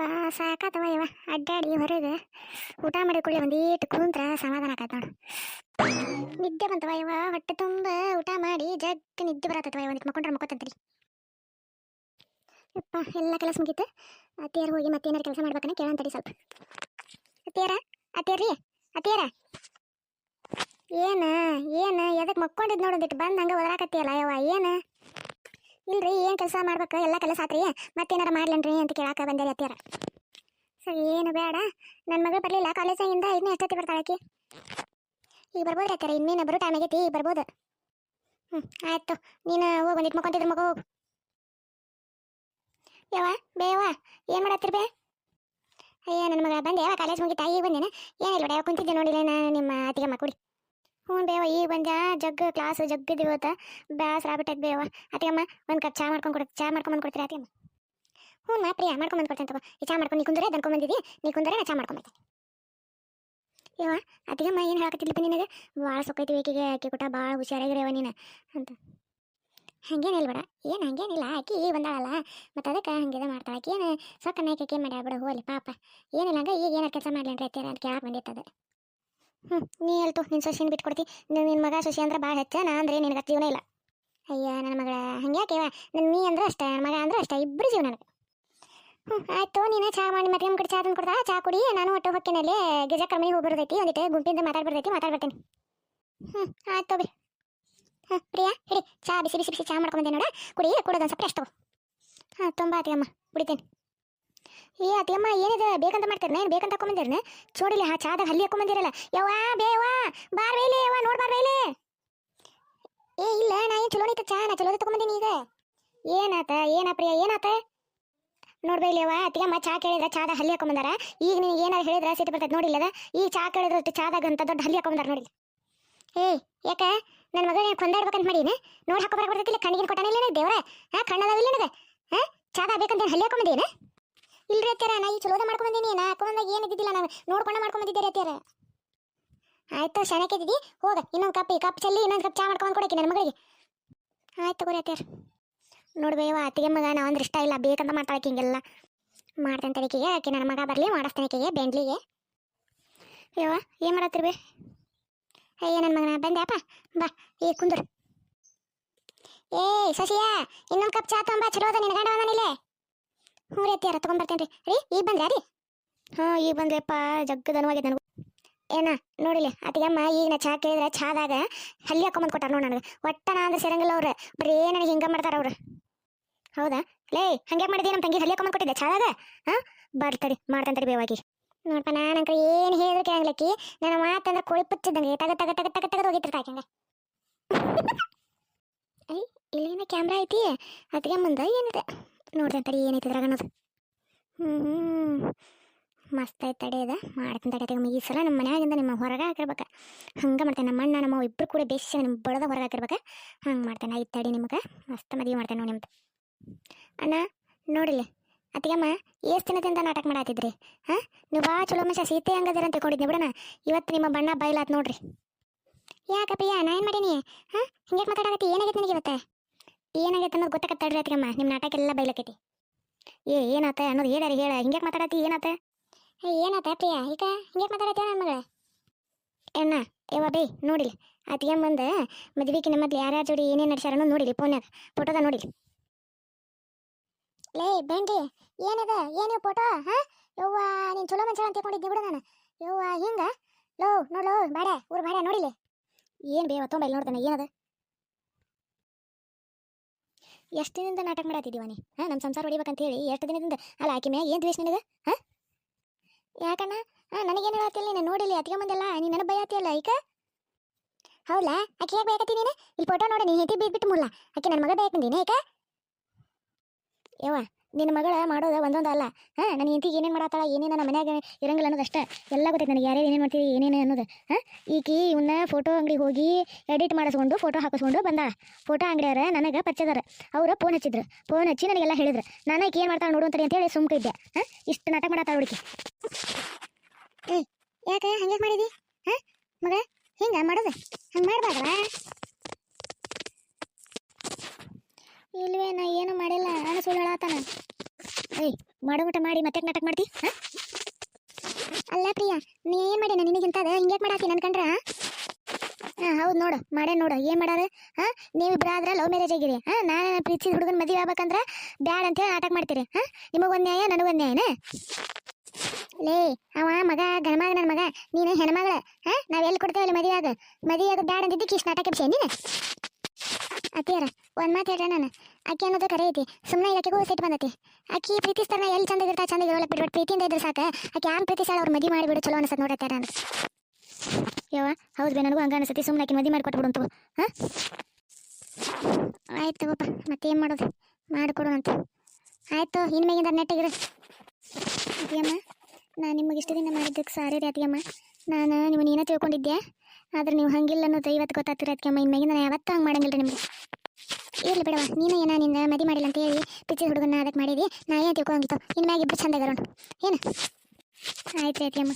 ಯವ್ವ ಸಾಕಾತವ ಯವ್ವ ಅಡ್ಡಾಡಿ ಹೊರಗೆ ಊಟ ಮಾಡಿ ಕುಡಿ ಒಂದೀಟ್ ಕುಂತ್ರ ಸಮಾಧಾನ ಆಕತ್ ನೋಡು. ನಿದ್ದೆ ಬಂತವ ಯವ್ವ ಹೊಟ್ಟೆ ತುಂಬ ಊಟ ಮಾಡಿ ಜಗ್ ನಿದ್ದೆ ಬರತ್ತವ ಯವ್ವ ನಿಂತು ಮಕ್ಕೊಂಡ್ರೆ ಮಕ್ಕೊತಂತ್ರಿ. ಯಪ್ಪ, ಎಲ್ಲ ಕೆಲಸ ಮುಗೀತು. ಅತ್ತಿಯರ್ ಹೋಗಿ ಮತ್ತೇನಾರು ಕೆಲಸ ಮಾಡ್ಬೇಕನ್ನ ಕೇಳಂತಡಿ ಸ್ವಲ್ಪ. ಅತ್ತಿಯರ, ಅತ್ತಿಯರ್ರಿ, ಅತ್ತಿಯರ. ಏನ ಏನ, ಎದಕ್ ಮಕ್ಕೊಂಡಿದ್ ನೋಡೋದಿಟ್ಟು ಬಂದು ಹಂಗ ಒದರಾಕತ್ತಿಯಲ್ಲ ಯವ್ವ, ಏನ? ಇಲ್ರಿ, ಏನು ಕೆಲಸ ಮಾಡ್ಬೇಕು? ಎಲ್ಲ ಕೆಲಸ ಆತ್ರಿ? ಮತ್ತೇನಾರ ಮಾಡ್ಲೇನ್ರಿ ಅಂತ ಕೇಳಾಕ ಬಂದೇರಿ ಅತ್ತಿಯರ. ಸರಿ, ಏನು ಬೇಡ. ನನ್ನ ಮಗಳು ಬರಲಿಲ್ಲ ಕಾಲೇಜಿಂದ ಇನ್ನೂ ಎಷ್ಟೊತ್ತಿ ಬರ್ತಾಳೆ ಆಕಿ? ಈಗ ಬರ್ಬೋದ್ರಿ ಅತ್ತಿಯರ? ಇನ್ನೇನು ಬರೋ ಟೈಮ್ ಆಗೈತಿ, ಈಗ ಬರ್ಬೋದು. ಹ್ಞೂ ಆಯ್ತು. ನೀನು ಹೋಗಿ ಬಂದಿಟ್ಟು ಮಕ್ಕೊಂತಿದ್ರ ಮಗು, ಹೋಗು. ಯವ ಬೇವ ಏನು ಮಾಡತ್ತಿರ್ ಬೇ? ಅಯ್ಯ ನನ್ನ ಮಗ ಬಂದೆ ಯಾವ ಕಾಲೇಜ್ ಮುಗಿತಾ? ಈಗ ಬಂದೇನೆ? ಏನಿಲ್ಲ ಬೇಡ ಕುಂತಿದ್ದೆ ನೋಡಿಲ್ಲ ನಾನು ನಿಮ್ಮ ಅತ್ತಿಗೆ ಮಕ್ಕಳು ಹ್ಞೂ ಬೇವ ಈಗ ಬಂದ ಜಗ್ ಕ್ಲಾಸ್ ಜಗ್ಗದ ಇವತ್ತು. ಬ್ಯಾಸರ ಆಗ್ಬಿಟ್ಟೈತೆ ಬೇವ ಅತ್ತಿಗಮ್ಮ ಒಂದು ಕಪ್ ಚಾ ಮಾಡ್ಕೊಂಡು ಕೊಡು, ಚಾ ಮಾಡ್ಕೊಂಡು ಬಂದು ಕೊಡ್ತೀರಾ ಅತ್ತಿಗಮ್ಮ ಹ್ಞೂ ಮಾ, ಪ್ರಿಯ, ಮಾಡ್ಕೊಂಡ್ ಬಂದು ಕೊಡ್ತೇನೆ ಈ ಚಾ ಮಾಡ್ಕೊಂಡು ನೀ ಕುಂದ್ರೆ ದನ್ಕೊಂಡು ಬಂದಿದ್ದಿ ನೀ ಕುಂದ್ರೆ ನಾ ಚಾ ಮಾಡ್ಕೊಂಡು ಯವ್ವ ಅತ್ತಿಗಮ್ಮ ಏನು ಹೇಳಕತ್ತಿದ್ಲಪ್ಪ ನಿನಗೆ? ಭಾಳ ಸೊಕ್ಕೈತಿ ಬೇಕಿಗೆ, ಆಕೆ ಕೊಟ್ಟ ಭಾಳ ಹುಷಾರಾಗಿರೇವ ನೀನು, ಅಂತ. ಹಂಗೇನಿಲ್ಲ ಬೇಡ, ಏನು ಹಂಗೇನಿಲ್ಲ, ಆಕಿ ಈಗ ಬಂದಾಳಲ್ಲ, ಮತ್ತು ಅದಕ್ಕೆ ಹಂಗಿದ ಮಾಡ್ತಾಳೆ. ಆಕೆ ಏನು ಸೊಕ್ಕನ್ನ ಆಕೆ ಮಾಡ್ಯಾಳ ಬಿಡು, ಹೋಲಿ, ಪಾಪ. ಏನಿಲ್ಲ ಹಂಗೆ, ಈಗ ಏನಾರು ಕೆಲಸ ಮಾಡ್ಲಿ ಅಂತ ಹೇಳ್ತೀರ ಅಂತ ಕೇಳಕ್ಕೆ ಹ್ಞೂ ನೀ ಹೇಳ್ತು ನಿನ್ನ ಸೊಸಿನ ಬಿಟ್ಕೊಡ್ತಿ. ನಿನ್ನ ಮಗ ಸೊಸಿ ಅಂದ್ರೆ ಭಾಳ ಹೆಚ್ಚ ನಾ ಅಂದ್ರೆ ನಿನಗೆ ಜೀವನ ಇಲ್ಲ. ಅಯ್ಯ ನನ್ನ ಮಗಳ ಹಂಗ್ಯಾಕೆ ನನ್ನ ನೀ ಅಂದ್ರೆ ಅಷ್ಟೇ ನನ್ನ ಮಗ ಅಂದ್ರೆ ಅಷ್ಟೇ ಇಬ್ಬರು ಜೀವನ ನನಗೆ ಹ್ಞೂ ಆಯ್ತು, ನೀನು ಚಾ ಮಾಡಿ ಮತ್ತೆ ಕಡೆ ಚಾ ತಂದು ಕೊಡ್ತಾ ಚಾ ಕುಡಿ, ನಾನು ಒಟ್ಟು ಹೊಕ್ಕಿನಲ್ಲಿ ಗಿಜ ಕಮ್ಮಿ ಹೋಗಿ ಬರ್ತೈತಿ ಒಂದಿಟ್ಟು ಗುಂಪಿಂದ ಮಾತಾಡ್ಬಿಡ್ತೈತಿ ಮಾತಾಡ್ಬಿಡ್ತೀನಿ ಹ್ಞೂ ಆಯ್ತು ಬಿಡಿ ಹಾಂ ಪ್ರಿಯಾ, ಹಿಡಿ, ಚಾ ಬಿಸಿ ಬಿಸಿ ಬಿಸಿ, ಚಾ ಮಾಡ್ಕೊಂಬಂದೆ ನೋಡ. ಕುಡಿ ಕುಡೋದು ಒಂದು ಸ್ವಲ್ಪ ಅಷ್ಟು ಹಾಂ, ತುಂಬ ಅತ್ತಿಯಮ್ಮ ಕುಡಿತೇನೆ. ಏ ಅದೇಮ್ಮ ಏನಿದೆ? ಬೇಕಂತ ಮಾಡ್ತಾರೆ ನಾನು ಬೇಕಂತ ಹಾಕೊಂಬಂದಿರನ? ಚೋಡಿಲಿ ಹಾ ಚಾದಾಗ ಹಲ್ಲಿ ಹಾಕೊಂಬಂದಿರಲ್ಲ. ಯವ್ವ ಬೇವಾ ಬಾರ್ ಬೇಲೆ ಯವ್ವ, ನೋಡ್ ಬಾರ್ ಬೇಲೆ ಏ, ಇಲ್ಲ, ನಾ ಏನು ಚಲೋ ಚಾ ನಾ ಚಲೋ ತಗೊಂಬಂದಿನಿ ಈಗ. ಏನಾತ, ಏನ ಪ್ರಿಯ, ಏನಾತ? ನೋಡ್ಬೇಲಿ ಯವ್ವ ಅತ್ತಿಗೆಮ್ಮ ಚಾ ಕೇಳಿದ್ರೆ ಚಾದ ಹಲ್ಲಿ ಹಾಕೊಂಬಂದಾರ. ಈಗ ನಿನಗೆ ಏನಾರು ಹೇಳಿದ್ರೆ ಸಿಟ್ಟು ಬರ್ತದೆ ನೋಡಿಲ್ಲದ? ಈ ಚಾ ಕೇಳಿದ್ರಷ್ಟು ಚಾದಾಗ ಅಂತ ದೊಡ್ಡ ಹಲ್ಲಿ ಹಾಕೊಂಬಂದಾರ ನೋಡಿಲ್ಲ. ಏ, ಯಾಕ? ನನ್ನ ಮಗ ಕೊಂದಾಡ್ಬೇಕಂತ ಮಾಡೀನಿ ನೋಡಿ ಹಾಕೋ ಬರಕ್ ಬರ್ತೈತಿಲ್ಲ ಕಣ್ಣಿಗೆ ಕೊಟ್ಟಾನ ಇಲ್ಲ ದೇವ್ರ ಹಾ ಕಣ್ಣದಾವಿಲ್ಲ ನನಗೆ ಹಾ ಚಾದ ಬೇಕಂತ ಹಲ್ಲಿ ಹಾಕೊಂಬಂದೇನ ಇಲ್ರಿ ಅತ್ಯಾರ ನಾ ಈ ಚಲೋದ ಮಾಡ್ಕೊಂಡಿದ್ದೀನಿ ನಾ ಹಾಕೊಂಬಂದಾಗ ಏನು ಇದ್ದಿದ್ದಿಲ್ಲ ನಾನು. ನೋಡ್ಕೊಂಡು ಮಾಡ್ಕೊಂಡಿದ್ದೀರಿ ಅತ್ಯಾರ ಆಯ್ತು ಶನಕಿದ್ದಿ ಹೋಗ, ಇನ್ನೊಂದು ಕಪ್, ಈ ಕಪ್ ಚೆಲ್ಲಿ ಇನ್ನೊಂದು ಕಪ್ ಚಾ ಮಾಡ್ಕೊಂಡು ಕೊಡಕ್ಕೆ ನನ್ನ ಮಗಳಿಗೆ. ಆಯ್ತು ತಗೋರಿ ಅತ್ಯಾರ ನೋಡ್ಬೇವ ಅತ್ತಿಗೆ ಮಗ ನಾ ಅಂದ್ರೆ ಇಷ್ಟ ಇಲ್ಲ, ಬೇಕಂತ ಮಾಡ್ತಾಳೆ ಹಿಂಗೆಲ್ಲ ಮಾಡ್ತೇನೆ ತಡಿಕೆಗೆ ಆಕೆ ನನ್ನ ಮಗ ಬರಲಿ, ಮಾಡಿಸ್ತೇನೆ ಆಕೆಗೆ ಬೆಂಡ್ಲಿಗೆ. ಯವ್ವ, ಏನು ಮಾಡತ್ತಿರ್ಬಿ ಅಯ್ಯ ನನ್ನ ಮಗನ ಬಂದೆ, ಅಪ್ಪ. ಬಾ ಈ ಕುಂದ್ರು. ಏ ಸಸಿಯಾ, ಇನ್ನೊಂದು ಕಪ್ ಚಾ ತೊಂಬ ಚಲೋ ಅದ ನಿನ್ನ ಗಂಡ ಹ್ಞೂ ರೀ ಅತ್ತಿಯಾರ ತೊಗೊಂಬರ್ತೇನೆ ರೀ ರೀ, ಈಗ ಬಂದ್ರಾ ರೀ? ಹಾಂ, ಈಗ ಬಂದ್ರಪ್ಪ, ಜಗ್ಗದ ಅನುವಾಗಿದೆ ನನಗೆ. ಏನ, ನೋಡಿಲಿ ಅತ್ತಿಗಮ್ಮ ಈಗ ನಾ ಚಾ ಕೇಳಿದ್ರೆ ಚಾದಾಗ ಹಲ್ಲಿ ಹಾಕೊಂಬಂದು ಕೊಟ್ಟಾರ ನೋಡಿ ನನಗೆ. ಒಟ್ಟ ನಾ ಅಂದ್ರೆ ಸೇರಂಗಿಲ್ಲ ಅವ್ರು. ಬರೀ ನನಗೆ ಹಿಂಗೆ ಮಾಡ್ತಾರ ಅವ್ರು. ಹೌದಾ? ಲೇ, ಹಂಗೆ ಮಾಡಿದಿ ನಮ್ಮ ತಂಗಿ, ಹಲ್ಲಿ ಹಾಕೊಂಬಂದು ಕೊಟ್ಟಿದ್ದೆ ಚಾದಾಗ? ಹಾಂ ಬರ್ತಡಿ ಮಾಡ್ತಂತರಿ ಬೇವಾಗಿ ನೋಡಪ್ಪ ನಾನಂಕ ಏನು ಹೇಳಿದ್ರು ಕೇಳಂಗ್ಲಕ್ಕಿ ನನ್ನ ಮಾತಂದ್ರೆ ಕೋಳಿ ಪುಚ್ಚಿದ್ದಂಗೆ. ತಗ ತಗ ತಗ ತಗ, ತಗದು ಹೋಗಿರ್ತಾಳೆ ಹಂಗೆ. ಐ ಇಲ್ಲೇನ ಕ್ಯಾಮ್ರಾ ಐತಿ? ಅತ್ತಿಗೆ ಮುಂದೆ ಏನಿದೆ? ನೋಡ್ತೇನೆ ತಡಿ ಏನೈತೆ ಅದ್ರಾಗ ಅನ್ನೋದು. ಹ್ಞೂ ಮಸ್ತ್ ಐತೆ ತಡೆ ಅದ. ಮಾಡ್ತೀನಿ ತಡೆ ಅದಕ್ಕೆ ಈ ಸಲ ನಮ್ಮ ಮನ್ಯಾಗಿಂದ ನಿಮ್ಮ ಹೊರಗೆ ಹಾಕಿರ್ಬೇಕು. ಹಂಗೆ ಮಾಡ್ತೇನೆ ನಮ್ಮ ಅಣ್ಣ, ನಮ್ಮ ಇಬ್ಬರು ಕೂಡ ಬೇಸ್ ನಿಮ್ಮ ಬಡದ ಹೊರಗೆ ಹಾಕಿರ್ಬೇಕು. ಹಂಗೆ ಮಾಡ್ತೇನೆ. ಐದು ತಡಿ ನಿಮಗೆ. ಮಸ್ತ್ ಮದುವೆ ಮಾಡ್ತೇನೆ ನೋಡಿ ನಿಮ್ದು. ಅಣ್ಣ, ನೋಡಿಲ್ಲ. ಅತ್ತಿಗಮ್ಮ, ಎಷ್ಟು ದಿನದಿಂದ ನಾಟಕ ಮಾಡಾತಿದ್ರಿ? ಹಾಂ? ನೀವು ಭಾಳ ಚಲೋ ಮನುಷ್ಯ, ಸೀತೆ ಹಂಗದಿರ ಅಂತ ತಿಳ್ಕೊಂಡಿದ್ನಿ ಬಿಡಣ. ಇವತ್ತು ನಿಮ್ಮ ಬಣ್ಣ ಬೈಲಾತ್ ನೋಡ್ರಿ. ಯಾಕಪ್ಪ ನಾ ಏನು ಮಾಡೀನಿ? ಹಾಂ? ಹಿಂಗೆ ಮಾತಾಡಕತ್ತಿ? ಏನಾಗೈತೆ ನನಗೆ ಇವತ್ತೆ? ಏನಾಗೈತೆ ಅನ್ನೋದು ಗೊತ್ತಾಗತ್ತಳ್ರಿ ಅತ್ತಿಗಮ್ಮ. ನಿಮ್ಮ ನಾಟಕ ಎಲ್ಲ ಬೈಲಕೈತಿ ಏ, ಏನಾತ ಅನ್ನೋದು ಹೇಳರಿ ಹೇಳ. ಹಿಂಗೆ ಮಾತಾಡತ್ತಿ, ಏನಾತ? ಏನಾತ ಪ್ರಿಯ? ಈಗ ಹಿಂಗೆ ಮಾತಾಡತ್ತಿ ನನ್ನ ಮಗಳ? ಅಣ್ಣ, ಯವ್ವ, ಬೇ ನೋಡಿಲಿ ಅತ್ತಿಗಮ್ಮಂದ ಮದ್ವಿಕಿನ ಮೊದ್ಲು ಯಾರ್ಯಾರ ಜೋಡಿ ಏನೇನು ನಡೆಸ್ಯಾರ ಅನ್ನೋದು ನೋಡಿಲಿ ಫೋನ್ಯಾಗ. ಫೋಟೋದ ನೋಡಿಲಿ ಲೇ, ಬೆಂಡಿ, ಏನದ? ಏನು ಫೋಟೋ ಹಾ? ಯವ್ವ, ನೀನ್ ಚಲೋ ಮನುಷ್ಯ ಅಂತ ತಿಳ್ಕೊಂಡಿದ್ದೆ ಬಿಡು ನಾನು. ಯವ್ವ, ಹಿಂಗ? ಲೋ ನೋಡ್ಲೋ ಬೇಡ ಊರು ಬೇಡ ನೋಡಿಲಿ ಏನ್ ಬೇವ ತೊಂಬೈಲ್ ನೋಡ್ತಾನೆ ಏನದ? ಎಷ್ಟು ದಿನದಿಂದ ನಾಟಕ ಮಾಡತ್ತಿದ್ದೀವ ನೀ ಹಾ ನಮ್ಮ ಸಂಸಾರ ಹೊಡಿಬೇಕಂತ ಹೇಳಿ ಎಷ್ಟು ದಿನದಿಂದ? ಅಲ್ಲ, ಆಕೆ ಮ್ಯಾಗ ಏನು ದ್ವೇಷ ನಿನಗೆ? ಹಾಂ? ಯಾಕಣ್ಣ? ಹಾಂ, ನನಗೇನು ಹೇಳತ್ತಿಲ್ಲ ನೀನು? ನೋಡಿಲ್ಲ ಅತ್ತಿಗೆ ಬಂದಲ್ಲ ನೀನು ನನಗೆ ಬೈಯತ್ತಿಯಲ್ಲ ಈಗ ಹೌದಾ ಆಕೆ ಹೇಗೆ ಬೇಕತ್ತಿ ನೀನು? ಇಲ್ಲಿ ಫೋಟೋ ನೋಡಿ ನೀ ಹೆತಿ ಬಿಟ್ಟು ಮುಲ್ಲ ಆಕೆ ನನ್ನ ಮಗ ಬೇಕಂದೀನಿ ಈಗ ಯವ್ವ ನಿನ್ನ ಮಗಳ ಮಾಡೋದ ಒಂದೊಂದು ಅಲ್ಲ. ಹಾಂ, ನನ್ನ ಹೆಂಡತಿಗೆ ಏನೇನು ಮಾಡತ್ತಾಳ, ಏನೇನು ನನ್ನ ಮನ್ಯಾಗ ಇರಂಗಿಲ್ಲ ಅನ್ನೋದು ಅಷ್ಟೇ ಎಲ್ಲ ಗೊತ್ತೈತೆ ನನಗೆ, ಯಾರ್ಯಾರು ಏನೇನು ಮಾಡ್ತೀವಿ ಏನೇನು ಅನ್ನೋದು. ಹಾಂ, ಈಕಿ ಇವನ್ನ ಫೋಟೋ ಅಂಗಡಿಗೆ ಹೋಗಿ ಎಡಿಟ್ ಮಾಡಿಸ್ಕೊಂಡು ಫೋಟೋ ಹಾಕಿಸ್ಕೊಂಡು ಬಂದಾಳ. ಫೋಟೋ ಅಂಗಡಿಯವ್ರ ನನಗೆ ಪರಿಚಯದಾರ ಅವರು ಫೋನ್ ಹಚ್ಚಿದ್ರು. ಫೋನ್ ಹಚ್ಚಿ ನನಗೆಲ್ಲ ಹೇಳಿದ್ರು. ನಾನು ಈಕೆ ಏನು ಮಾಡ್ತಾಳೆ ನೋಡು ಅಂತೇಳಿ ಅಂತೇಳಿ ಸುಮ್ಕಿದ್ದೆ ಹಾಂ, ಇಷ್ಟು ನಾಟಕ ಮಾಡತ್ತಾಳ ಹುಡುಕಿ ಏಯ್, ಯಾಕೆ ಹಂಗೆ ಮಾಡಿದಿ? ಹಾಂ, ಮಗ, ಹಿಂಗೆ ಮಾಡೋದು? ಹಂಗೆ ಮಾಡಬಾರ್ದಲ್ಲ ಇಲ್ವೇ ನಾ ಏನು ಏ ಏಯ್, ಮಾಡೋ ಊಟ ಮಾಡಿ ಮತ್ತೆ ನಾಟಕ ಮಾಡ್ತಿ? ಅಲ್ಲ ಪ್ರಿಯಾ, ನೀ ಏನ್ ಮಾಡಿ ಅದ ಹಿಂಗ್ಯಾಕ್ ಮಾಡಾತಿ ನನ್ ಕಂಡ್ರ? ಹಾ, ಹೌದು ನೋಡು ಮಾಡೇ ನೋಡು, ಏನ್ ಮಾಡಾರ ಹಾ? ನೀವಿಬ್ರ ಆದ್ರ ಲವ್ ಮ್ಯಾರೇಜ್ ಆಗಿರಿ. ಹಾ? ನಾನು ಪ್ರೀತಿ ಹುಡುಗನ ಮದುವೆ ಆಗ್ಬೇಕಂದ್ರ ಬ್ಯಾಡ್ ಅಂತೇಳಿ ನಾಟಕ ಮಾಡ್ತೀರಿ. ಹಾ? ನಿಮಗೆ ನ್ಯಾಯ ನನಗೊಂದ್ ನ್ಯಾಯನ ಲೇ, ಅವ ಮಗ ಗಣಮಗ ನನ್ನ ಮಗ, ನೀನು ಹೆಣ್ಮಗಳ. ಹಾ? ನಾವ್ ಎಲ್ಲಿ ಕೊಡ್ತೇವಲ್ಲ ಮದುವೆ ಆಗ? ಮದುವೆ ಆಗ ಬ್ಯಾಡ್ ಅಂದಿದ್ದಕ್ಕೆ ಕಿಶ್ ನಾಟಕ ಬಿಸಿ ನೀನು? ಅತ್ತಿಯರ, ಒಂದ್ ಮಾತು ಹೇಳ ನಾನು ಆಕೆ ಅನ್ನೋದು ಕರೆ ಐತಿ ಸುಮ್ಮನೆ ಆಕೆಗೂ ಸಿಟ್ಟು ಬಂದೈತಿ. ಆಕಿ ಪ್ರೀತಿಸ್ತಾರ, ಎಲ್ಲಿ ಚಂದ ಇರ್ತಾ ಚಂದ ಇರೋಲ್ಲ ಬಿಡ್ಬಿಟ್ಟು ಪ್ರೀತಿಯಿಂದ ಇದ್ರೆ ಸಾಕ. ಆಕೆ ಯಾರು ಪ್ರೀತಿಸಾಳ ಅವ್ರು ಮದಿ ಮಾಡಿಬಿಡು, ಚಲೋ ಅನ್ಸತ್ ನೋಡತ್ತಾರ ಅಂತ ಯವ್ವ, ಹೌದು ಬೇ, ನನಗೂ ಹಂಗ ಅನಿಸತಿ ಸುಮ್ಮನೆ ಆಕೆ ಮದಿ ಮಾಡಿಕೊಟ್ಬಿಡು ಹಾ? ಆಯ್ತು ತಗೋಪ್ಪ ಮತ್ತೇನು ಮಾಡೋದು? ಮಾಡಿಕೊಡು ಅಂತ. ಆಯ್ತು, ಇನ್ಮೇಗಿಂದ ನೆಟ್ಟಿಗಿರು ಅತಿಯಮ್ಮ ನಾನು ನಿಮಗೆ ಇಷ್ಟು ದಿನ ಮಾಡಿದ್ದಕ್ಕೆ ಸಾರಿ ರೀ ಅತಿಯಮ್ಮ ನಾನು ನೀವು ನೀನ ತಿಳ್ಕೊಂಡಿದ್ದೆ ಆದ್ರೆ ನೀವು ಹಂಗಿಲ್ಲ ಅನ್ನೋದು ಇವತ್ತು ಗೊತ್ತಾಗ್ತಿರ ಅದಕ್ಕೆ ಇನ್ಮೇಗಿಂದ ನಾನು ಯಾವತ್ತೂ ಹಂಗೆ ಮಾಡಂಗಿಲ್ಲ ನಿಮ್ಗೆ. ಇರ್ಲಿ ಬಿಡವ ನೀನು ಏನ ನಿನ್ನ ಮದಿ ಮಾಡಿಲ್ಲ ಅಂತ ಹೇಳಿ ಪಿಚ್ಚಿ ಹುಡುಗನ ಅದಕ್ಕೆ ಮಾಡಿದಿ? ನಾ ಏನು ತಿಳ್ಕೊಂಗಿತ್ತು ಇನ್ಮ್ಯಾಗ ಇಬ್ಬರು ಚಂದ ಏನು? ಆಯ್ತು ರೀ ಅತಿಯಮ್ಮ